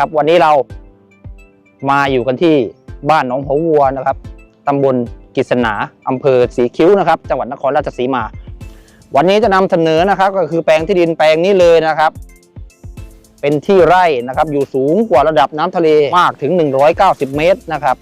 นะครับ วันนี้เรามาอยู่กันที่บ้านหนองหัววัวนะครับตำบลกิษณาอำเภอสีคิ้วนะครับ จังหวัดนครราชสีมา วันนี้จะนำเสนอนะครับ ก็คือแปลงที่ดินแปลงนี้เลยนะครับ เป็นที่ไร่นะครับ อยู่สูงกว่าระดับน้ำทะเลมากถึง 190 เมตรนะครับ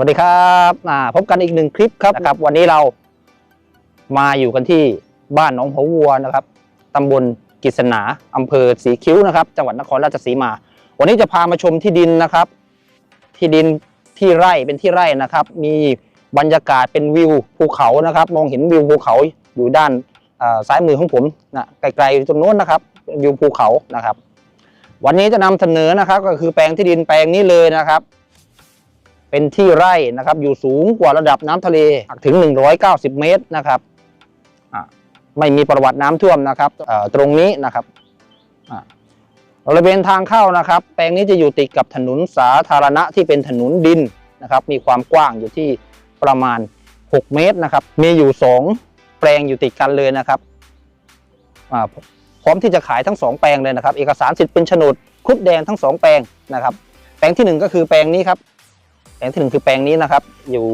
วัสดีครับพบกันอีกหนึ่งคลิปครับนะครับ วันนี้เรามาอยู่กันที่บ้านหนองหัววัวนะครับตำบลกิษณาอำเภอสีคิ้วนะครับ จังหวัดนครราชสีมา วันนี้จะพามาชมที่ดินนะครับ ที่ดินที่ไร่เป็นที่ไร่นะครับ มีบรรยากาศเป็นวิวภูเขานะครับ มองเห็นวิวภูเขาอยู่ด้านซ้ายมือของผมนะไกลๆตรงโน้นนะครับ วิวภูเขานะครับ วันนี้จะนำเสนอนะครับ ก็คือแปลงที่ดินแปลงนี้เลยนะครับ เป็นที่ไร่นะครับอยู่สูงกว่าระดับน้ำทะเลถึง 190 เมตรนะครับไม่มีประวัติน้ำท่วมนะครับตรงนี้นะครับบริเวณทางเข้านะครับ แปลงนี้จะอยู่ติดกับถนนสาธารณะที่เป็นถนนดินนะครับ มีความกว้างอยู่ที่ประมาณ 6 เมตรนะครับ มีอยู่ 2 แปลงอยู่ติดกันเลยนะครับพร้อมที่จะขายทั้ง 2 แปลงเลยนะครับ เอกสารสิทธิ์เป็นโฉนดคุดแดงทั้ง 2 แปลงนะครับ แปลงทีหนึ่1 ก็คือแปลงนี้ครับ แปลงที่หนึ่งคือแปลงนี้นะครับ อยู่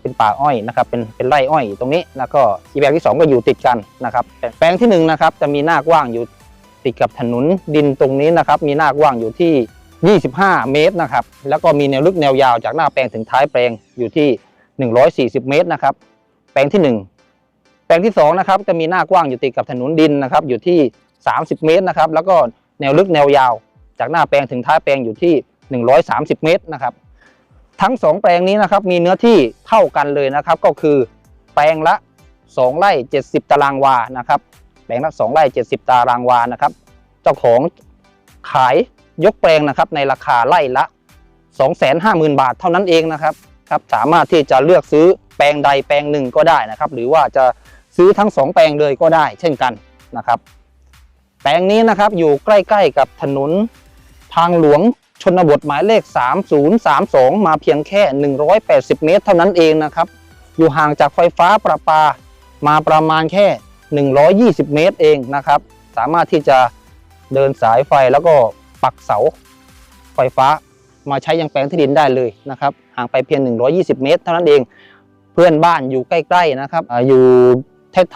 เป็นป่าอ้อยนะครับ เป็นเป็นไร่อ้อยตรงนี้ แล้วก็อีแปลงที่สองก็อยู่ติดกันนะครับ แปลงที่หนึ่งนะครับจะมีหน้ากว้างอยู่ติดกับถนนดินตรงนี้นะครับ มีหน้ากว้างอยู่ที่ 25 เมตรนะครับ แล้วก็มีแนวลึกแนวยาวจากหน้าแปลงถึงท้ายแปลงอยู่ที่ 140 เมตรนะครับ แปลงที่หนึ่งแปลงที่สองนะครับจะมีหน้ากว้างอยู่ติดกับถนนดินนะครับ อยู่ที่ 30 เมตรนะครับ แล้วก็แนวลึกแนวยาว จากหน้าแปลงถึงท้ายแปลงอยู่ที่ 130 เมตรนะครับ ทั้งสองแปลงนี้นะครับมีเนื้อที่เท่ากันเลยนะครับ ก็คือแปลงละ 2 ไร่ 70 ตารางวานะครับ แปลงละ2ไร่ 70 ตารางวานะครับ เจ้าของขายยกแปลงนะครับในราคาไร่ละ 250,000 บาทเท่านั้นเองนะครับครับสามารถที่จะเลือกซื้อแปลงใดแปลงหนึ่งก็ได้นะครับ หรือว่าจะซื้อทั้งสองแปลงเลยก็ได้ เช่นกันนะครับ แปลงนี้นะครับอยู่ใกล้ ๆ กับถนนทางหลวง ชนบทหมายเลข 3032 มาเพียงแค่ 180 เมตร เท่านั้นเองนะครับ อยู่ห่างจากไฟฟ้าประปา มาประมาณแค่ 120 เมตรเองนะครับ สามารถที่จะเดินสายไฟแล้วก็ปักเสาไฟฟ้ามาใช้ยังแปลงที่ดินได้เลยนะครับ ห่างไปเพียง 120 เมตร เท่านั้นเอง เพื่อนบ้านอยู่ใกล้ๆนะครับ อยู่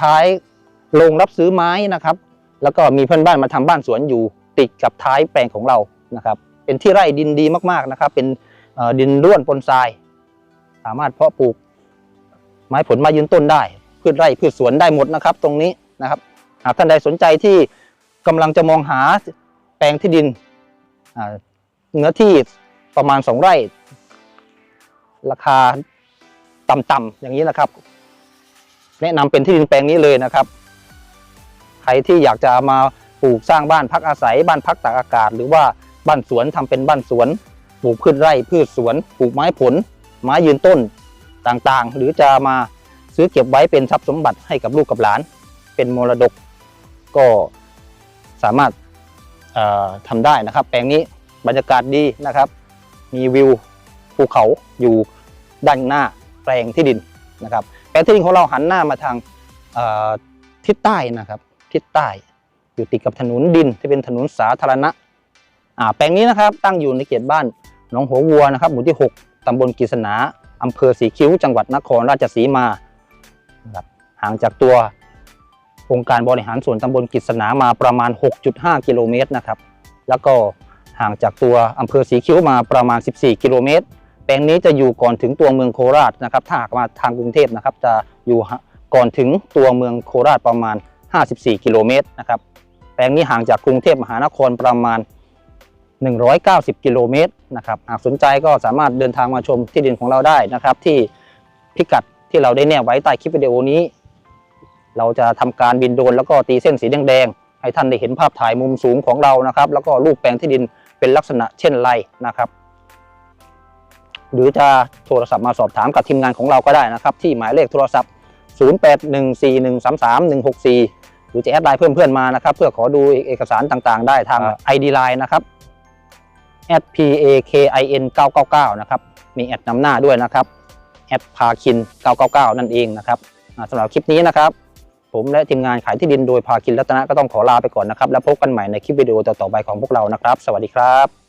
ท้ายๆโรงรับซื้อไม้นะครับ แล้วก็มีเพื่อนบ้านมาทำบ้านสวนอยู่ติดกับท้ายแปลงของเรานะครับ เป็นที่ไร่ดินดีมากๆนะครับ เป็นดินร่วนปนทราย สามารถเพาะปลูก ไม้ผลม้ยืนต้นได้ พืชไร่พืชสวนได้หมดนะครับ ตรงนี้นะครับ หากท่านใดสนใจที่กำลังจะมองหาแปลงที่ดินเนื้อที่ประมาณสองไร่ ราคาต่ำๆอย่างนี้นะครับ แนะนำเป็นที่ดินแปลงนี้เลยนะครับ ใครที่อยากจะมาปลูกสร้างบ้านพักอาศัยบ้านพักตากอากาศ หรือว่า บ้านสวนทำเป็นบ้านสวนปลูกพืชไร่พืชสวนปลูกไม้ผล ไม้ยืนต้นต่างๆ หรือจะมาซื้อเก็บไว้เป็นทรัพย์สมบัติให้กับลูกกับหลาน เป็นมรดกก็สามารถเอ่อทำได้นะครับ แปลงนี้บรรยากาศดีนะครับ มีวิวภูเขาอยู่ด้านหน้าแปลงที่ดินนะครับ แปลงที่ดินของเราหันหน้ามาทางทิศใต้นะครับ ทิศใต้อยู่ติดกับถนนดินที่เป็นถนนสาธารณะ อ่าแปลงนี้นะครับตั้งอยู่ในเขตบ้านหนองหัววัวนะครับ หมู่ที่ 6ตำบลกฤษณาอำเภอสีคิ้ว จังหวัดนครราชสีมาครับห่างจากตัวองค์การบริหารส่วนตำบลกฤษณามาประมาณ 6.5 กิโลเมตรนะครับ แล้วก็ห่างจากตัวอำเภอสีคิ้วมาประมาณ 14 กิโลเมตร แปลงนี้จะอยู่ก่อนถึงตัวเมืองโคราชนะครับ ถ้าหากมาทางกรุงเทพนะครับ จะอยู่ก่อนถึงตัวเมืองโคราชประมาณ 54 กิโลเมตรนะครับ แปลงนี้ห่างจากกรุงเทพมหานครประมาณ 190 กิโลเมตรนะครับหากสนใจก็สามารถเดินทางมาชมที่ดินของเราได้นะครับ ที่พิกัดที่เราได้แนบไว้ใต้คลิปวิดีโอนี้ เราจะทำการบินโดรนแล้วก็ตีเส้นสีแดงๆให้ท่านได้เห็นภาพถ่ายมุมสูงของเรานะครับ แล้วก็รูปแปลงที่ดินเป็นลักษณะเช่นไรนะครับ หรือจะโทรศัพท์มาสอบถามกับทีมงานของเราก็ได้นะครับ ที่หมายเลขโทรศัพท์ 0814133164 หรือจะแอดไลน์เพื่อนๆมานะครับ เพื่อขอดูเอกสารต่างๆ ได้ทาง ID Line นะครับ @pakin 999 นะครับ มีแอดนำหน้าด้วยนะครับแอดพาคิน 999 นั่นเองนะครับสำหรับคลิปนี้นะครับ ผมและทีมงานขายที่ดินโดยพาคินรัตนะก็ต้องขอลาไปก่อนนะครับ แล้วพบกันใหม่ในคลิปวิดีโอต่อๆไปของพวกเรานะครับ สวัสดีครับ